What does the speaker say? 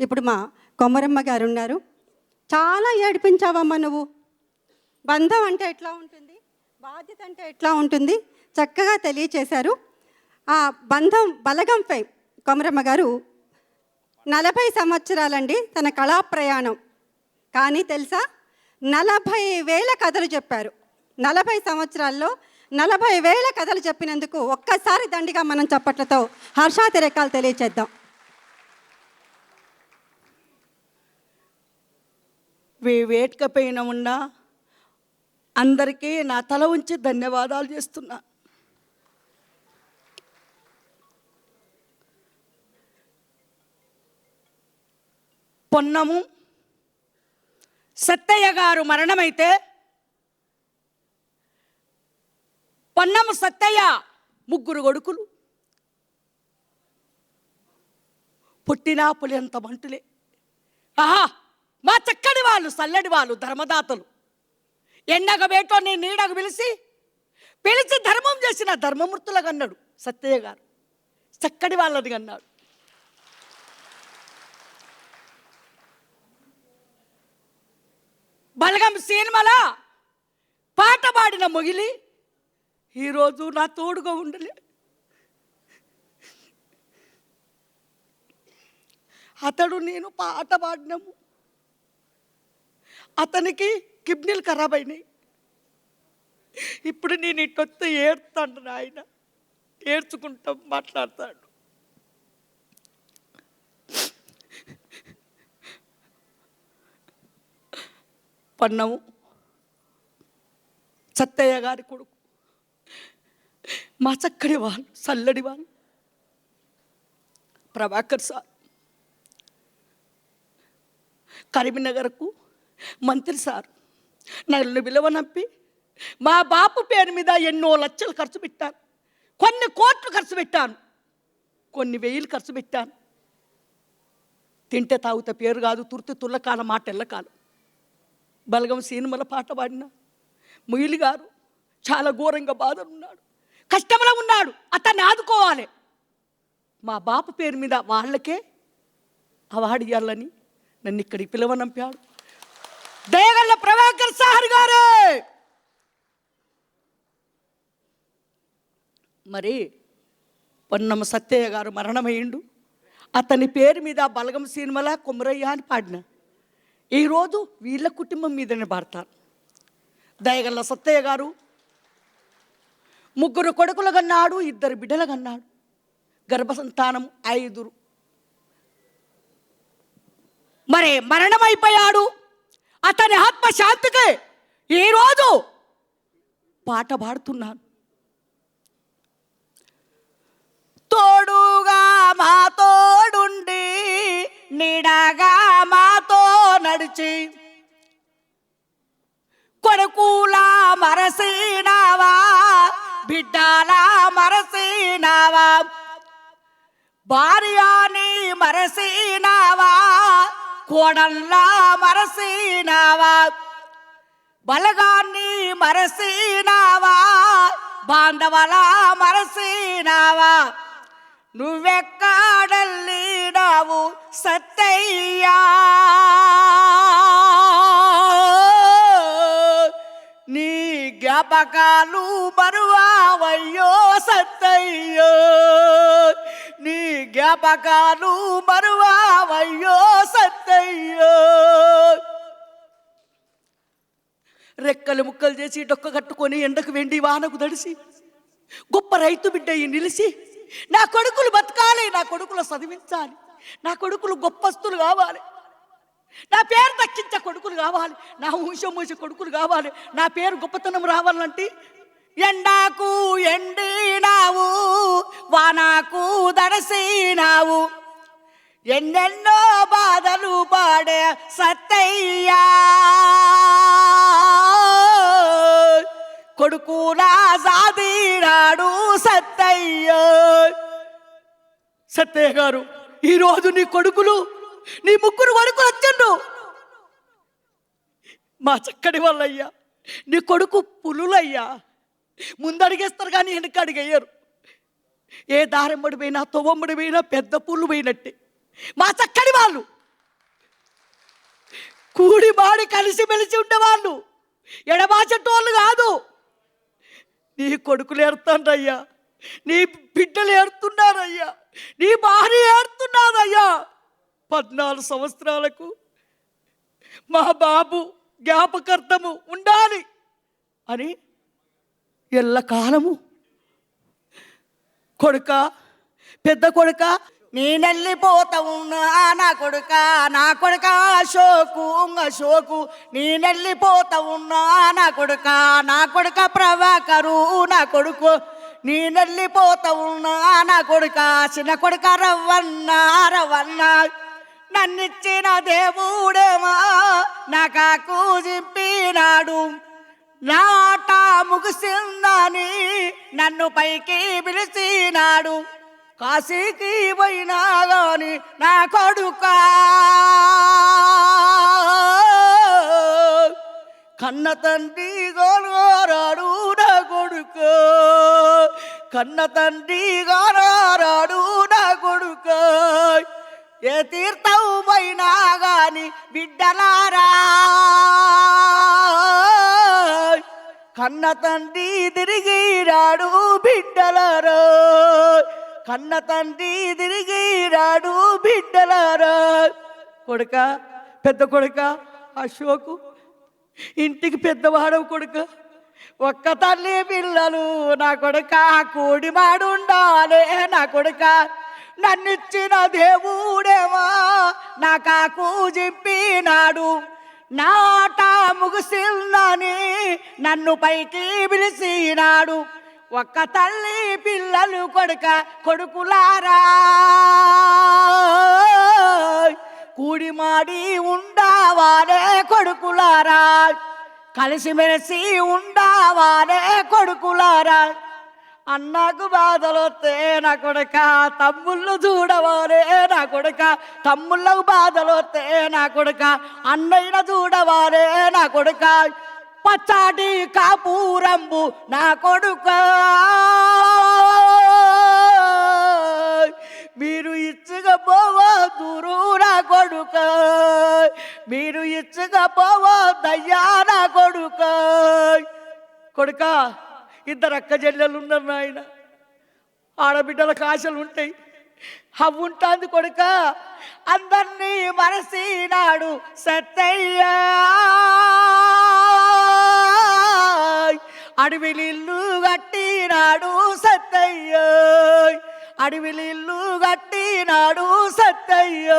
ఇప్పుడు మా కొమరమ్మ గారు ఉన్నారు. చాలా ఏడిపించావమ్మా నువ్వు. బంధం అంటే ఎట్లా ఉంటుంది? బాధ్యత అంటే ఎట్లా ఉంటుంది? చక్కగా తెలియచేశారు. ఆ బంధం బలగంపై కొమరమ్మ గారు నలభై సంవత్సరాలండి తన కళా ప్రయాణం. కానీ తెలుసా? నలభై వేల కథలు చెప్పారు. నలభై సంవత్సరాల్లో నలభై వేల కథలు చెప్పినందుకు ఒక్కసారి దండిగా మనం చప్పట్లతో హర్షాతిరేకాలు తెలియచేద్దాం. వే- ఉన్నా ఉన్న అందరికీ నా తల ఉంచి ధన్యవాదాలు చేస్తున్నా. పొన్నము సత్తయ్య గారు మరణమైతే పొన్నము సత్తయ్య ముగ్గురు కొడుకులు. పుట్టినా పులింత మంటులే. ఆహా! మా చక్కని వాళ్ళు చల్లడి వాళ్ళు ధర్మదాతలు. ఎండగ నేను నీడకు పిలిచి పిలిచి ధర్మం చేసిన ధర్మమూర్తులకు అన్నాడు సత్యయ్య గారు. చక్కడి వాళ్ళని అన్నాడు బలగం సినిమాల పాట పాడిన మొగిలి ఈరోజు నా తోడుగా ఉండలే. అతడు నేను పాట పాడినాము. అతనికి కిడ్నీలు ఖరాబ్ అయినాయి. ఇప్పుడు నేను ఇటొస్తే ఏడుతాడు ఆయన ఏడ్చుకుంటా మాట్లాడతాడు. పన్నము. సత్తయ్య గారి కొడుకు. మా చక్కడి వాళ్ళు చల్లడి వాళ్ళు. ప్రభాకర్ సార్. కరీంనగర్కు మంత్రి సార్ నన్ను విలువనంపి మా బాపు పేరు మీద ఎన్నో లక్షలు ఖర్చు పెట్టాను. కొన్ని కోట్లు ఖర్చు పెట్టాను. కొన్ని వెయ్యిలు ఖర్చు పెట్టాను. తింటే తాగుతే పేరు కాదు తుర్తి తుల్లకాల మాట ఎల్లకాలం బలగం సినిమల పాట పాడిన ముయిలి గారు చాలా ఘోరంగా బాధలున్నాడు. కష్టంలో ఉన్నాడు అతన్ని ఆదుకోవాలి. మా బాపు పేరు మీద వాళ్ళకే అవార్డు ఇవ్వాలని నన్ను ఇక్కడికి పిలవనంపాడు. దయగల్ల ప్రభాకర్ సార్ గారు! మరి పొన్నమ్మ సత్యయ్య గారు మరణమయ్యిండు. అతని పేరు మీద బలగం సినిమాల కుమరయ్య అని పాడిన. ఈరోజు వీళ్ళ కుటుంబం మీదనే పాడతారు. దయగల్ల సత్తయ్య గారు ముగ్గురు కొడుకులు కన్నాడు ఇద్దరు బిడ్డలు కన్నాడు. గర్భసంతానం ఐదురు. మరి మరణమైపోయాడు. అతని ఆత్మ శాంతికి ఈరోజు పాట పాడుతున్నాను. తోడుగా మా తోడుండి నీడగా మాతో నడిచి కొడుకులా మరసినావా బిడ్డలా మరసినావా భార్యాని మరసినావా కోడల్లా మరసినావా? బలగాన్ని మరసినావా? బాంధవలా మరసినావా? నువ్వెక్కడల్లినావు సత్తయ్యా? నీ జ్ఞాపకాలు మరువావయ్యో సత్తయ్యో? నీ జ్ఞాపకాలు మరువావయ్యో సత్తయ్యో. రెక్కలు ముక్కలు చేసి డొక్క కట్టుకొని ఎండకు వెండి వానకు దడిసి గొప్ప రైతు బిడ్డ నిలిచి నా కొడుకులు బతకాలి నా కొడుకులు చదివించాలి నా కొడుకులు గొప్పస్తులు కావాలి నా పేరు దక్కించే కొడుకులు కావాలి నా ఊష మూసే కొడుకులు కావాలి నా పేరు గొప్పతనం రావాలంటే ఎండాకు ఎండ వానాకు ఎన్నెన్నో బాధలు పాడే సత్తయ్యా. కొడుకు నా సాదీనాడు సత్తయ్యో. సత్తయ్య గారు ఈరోజు నీ కొడుకులు నీ ముగ్గురు కొడుకులు వచ్చిండు మా చక్కడి వాళ్ళయ్యా నీ కొడుకు పులులయ్యా. ముందడిగేస్తారు కానీ వెనక అడిగేయరు ఏ దారెమ్మడి పోయినా తొవ్వమ్మడి పోయినా పెద్ద పుల్లు పోయినట్టే. మా చక్కని వాళ్ళు. కూడి మాడి కలిసిమెలిసి ఉండేవాళ్ళు. ఎడబాచెట్టోళ్ళు కాదు. నీ కొడుకులు ఏడుతుండ్రయ్యా నీ బిడ్డలు ఏడుతున్నారయ్యా. నీ భార్య ఏడుతున్నారయ్యా. పద్నాలుగు సంవత్సరాలకు మా బాబు జ్ఞాపకర్థము ఉండాలి అని ఎల్లకాలము కొడుక పెద్ద కొడుక. నేనెళ్ళిపోతా ఉన్నా నా కొడుక నా కొడుక అశోకు అశోకు. నేనెళ్ళిపోతా ఉన్నా నా కొడుక నా కొడుక ప్రభాకరు నా కొడుకు. నేనెళ్ళిపోతా ఉన్నా నా కొడుక చిన్న కొడుక రవ్వన్న రవ్వన్న. నన్నిచ్చిన దేవుడేమా నాకాకు నా ఆట ముగిసిందని నన్ను పైకి పిలిచినాడు. కాశీకి పోయినా గాని నా కొడుక. కన్న తండ్రి గోరాడు నా కొడుక. కన్న తండ్రి గోరాడు నా కొడుక. ఏ తీర్థం పోయినా గాని బిడ్డలారా. కన్న తండ్రి తిరిగిరాడు బిడ్డలారా. కన్న తండ్రి తిరిగిరాడు బిడ్డలారా. కొడుక పెద్ద కొడుక అశోకు ఇంటికి పెద్దవాడవు కొడుక ఒక్క తల్లి పిల్లలు నా కొడుక కూడి మాడుండాలే నా కొడుక నన్నిచ్చిన దేవుడేమా నా కాకు చెప్పినాడు నాట ముగిసిందని నన్ను పైకి పిలిచినాడు. ఒక్క తల్లి పిల్లలు కొడుక కొడుకులారా. కూడిమాడి ఉండావాలే కొడుకులారా. కలిసిమెలిసి ఉండావాలే కొడుకులారా. అన్నకు బాధలు వస్తే నా కొడుక తమ్ముళ్ళు చూడవాలే నా కొడుక తమ్ముళ్ళకు బాధలు వస్తే నా కొడుక అన్నయ్య చూడవాలే నా కొడుక. పచ్చాటి కాపూరంబు నా కొడుక. మీరు ఇచ్చుగా పోవద్దురు నా కొడుక. మీరు ఇచ్చుగా పోవద్దయ్యా నా కొడుక. కొడుక ఇద్దరు అక్క చెల్లెలు ఉన్నారు నాయన. ఆడబిడ్డలకు ఆశలు ఉంటాయి. అవి ఉంటుంది కొడుక. అందరినీ మనసినాడు సత్తయ్యా. అడవిలిల్లు కట్టినాడు సత్తయ్య. అడవిలిల్లు కట్టినాడు సత్తయ్య.